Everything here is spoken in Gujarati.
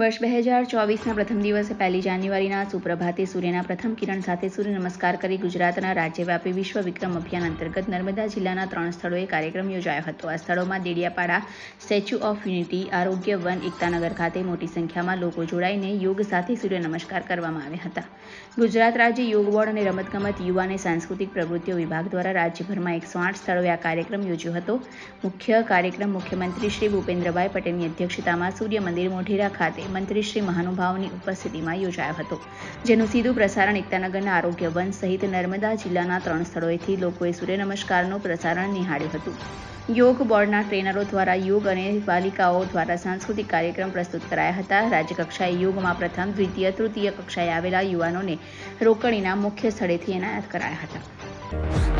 વર્ષ બે હજાર ચોવીસના પ્રથમ દિવસે પહેલી જાન્યુઆરીના સુપ્રભાતે સૂર્યના પ્રથમ કિરણ સાથે સૂર્ય નમસ્કાર કરી ગુજરાતના રાજ્યવ્યાપી વિશ્વ વિક્રમ અભિયાન અંતર્ગત નર્મદા જિલ્લાના ત્રણ સ્થળોએ કાર્યક્રમ યોજાયો હતો. આ સ્થળોમાં Dediapada, Statue of Unity, Arogya Van, Ektanagar ખાતે મોટી સંખ્યામાં લોકો જોડાઈને યોગ સાથે સૂર્ય નમસ્કાર કરવામાં આવ્યા હતા. ગુજરાત રાજ્ય યોગ બોર્ડ અને રમતગમત, યુવા અને સાંસ્કૃતિક પ્રવૃત્તિઓ વિભાગ દ્વારા રાજ્યભરમાં એકસો આઠ સ્થળોએ આ કાર્યક્રમ યોજ્યો હતો. મુખ્ય કાર્યક્રમ મુખ્યમંત્રી શ્રી ભૂપેન્દ્રભાઈ પટેલની અધ્યક્ષતામાં સૂર્ય મંદિર મોઢેરા ખાતે મંત્રી શ્રી મહાનુભાવની ઉપસ્થિતિમાં યોજાયો હતો, જેનું સીધું પ્રસારણ એકતાનગરના આરોગ્ય વન સહિત નર્મદા જિલ્લાના ત્રણ સ્થળોએથી લોકોએ સૂર્ય નમસ્કારનું પ્રસારણ નિહાળ્યું હતું. યોગ બોર્ડના ટ્રેનરો દ્વારા યોગ અને બાલિકાઓ દ્વારા સાંસ્કૃતિક કાર્યક્રમ પ્રસ્તુત કરાયા હતા. રાજ્યકક્ષાએ યોગમાં પ્રથમ, દ્વિતીય, તૃતીય કક્ષાએ આવેલા યુવાનોને રોકડીના મુખ્ય સ્થળેથી એનાયત કરાયા હતા.